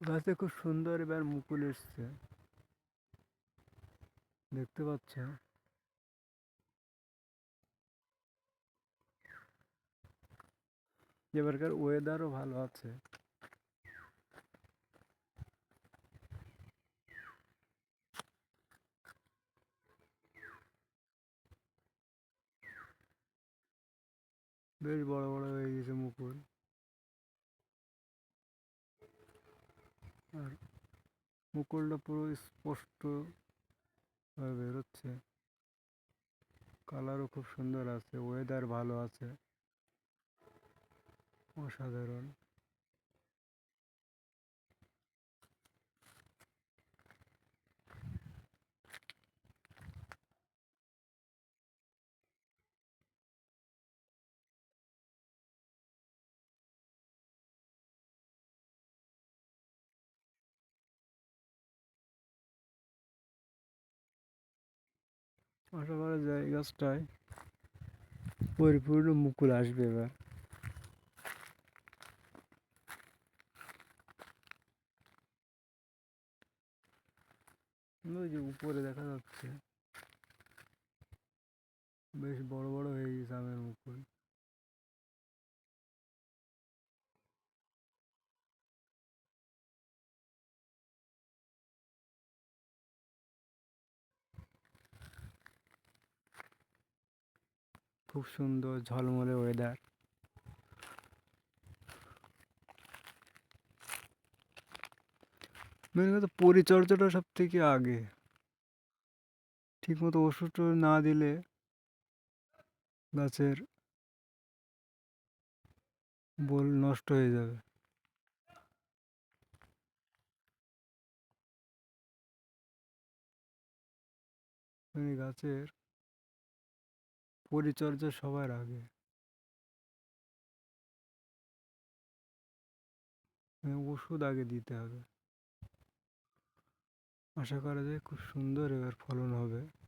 গাছে খুব সুন্দর এবার মুকুল এসছে। দেখতে পাচ্ছ এবারকার ওয়েদারও ভালো আছে। বেশ বড় বড় হয়ে গেছে মুকুল। আর মুকুলটা পুরো স্পষ্টভাবে বেরোচ্ছে। কালারও খুব সুন্দর আছে ওয়েদার ভালো আছে। অসাধারণ। আশা করা যায় এই গাছটায়। পরিপূর্ণ মুকুল আসবে এবার। উপরে দেখা যাচ্ছে বেশ বড় বড় হয়ে গেছে আমের মুকুল খুব সুন্দর ঝলমলে ওয়েদার মেন কথা পরিচর্যাটা সব থেকে আগে। ঠিকমতো ওষুধ না দিলে গাছের বোল নষ্ট হয়ে যাবে। গাছের পরিচর্যা সবার আগে। মানে ওষুধ আগে দিতে হবে। আশা করা যায় খুব সুন্দর এবার ফলন হবে।